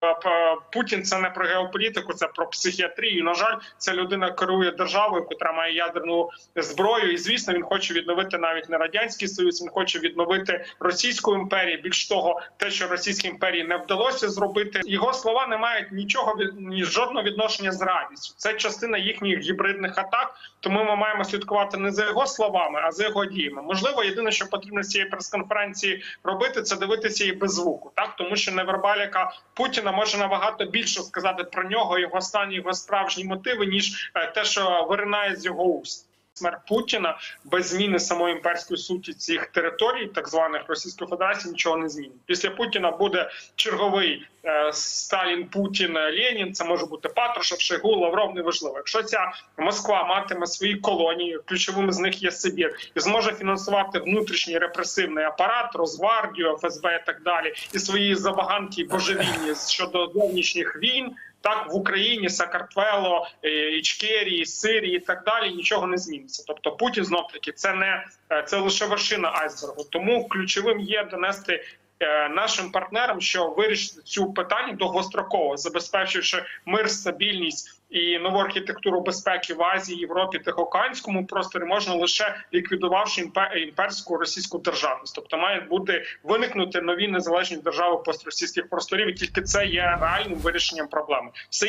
П- Путін це не про геополітику, це про психіатрію. На жаль, ця людина керує державою, яка має ядерну зброю. І звісно, він хоче відновити навіть не радянський союз. Він хоче відновити Російську імперію. Більш того, те, що Російській імперії не вдалося зробити, його слова не мають нічого ні жодного відношення з радістю. Це частина їхніх гібридних атак. Тому ми маємо слідкувати не за його словами, а за його діями. Можливо, єдине, що потрібно з цієї прес-конференції робити, це дивитися її без звуку, так тому що невербаліка Путіна може набагато більше сказати про нього, його стан, його справжні мотиви, ніж е, те, що виринає з його уст. Смерть Путіна без зміни самої імперської суті цих територій, так званих Російської Федерації, нічого не змінить. Після Путіна буде черговий е, Сталін, Путін, Ленін. Це може бути Патрушев, Шойгу, Лавров. Неважливо. Якщо ця Москва матиме свої колонії, ключовими з них є Сибір, і зможе фінансувати внутрішній репресивний апарат, Росгвардію, ФСБ і так далі, і свої забаганки божевільні щодо зовнішніх війн. Так в Україні, Сакартвело, е, Ічкерії, Сирії і так далі нічого не зміниться. Тобто Путін знов таки це не е, це лише вершина айсбергу. Тому ключовим є донести нашим партнерам, що вирішити цю питання довгостроково, забезпечивши мир, стабільність і нову архітектуру безпеки в Азії, Європі, Тихоокеанському просторі можна лише ліквідувавши імперську російську державність. Тобто мають бути виникнути нові незалежні держави постросійських просторів. І тільки це є реальним вирішенням проблеми.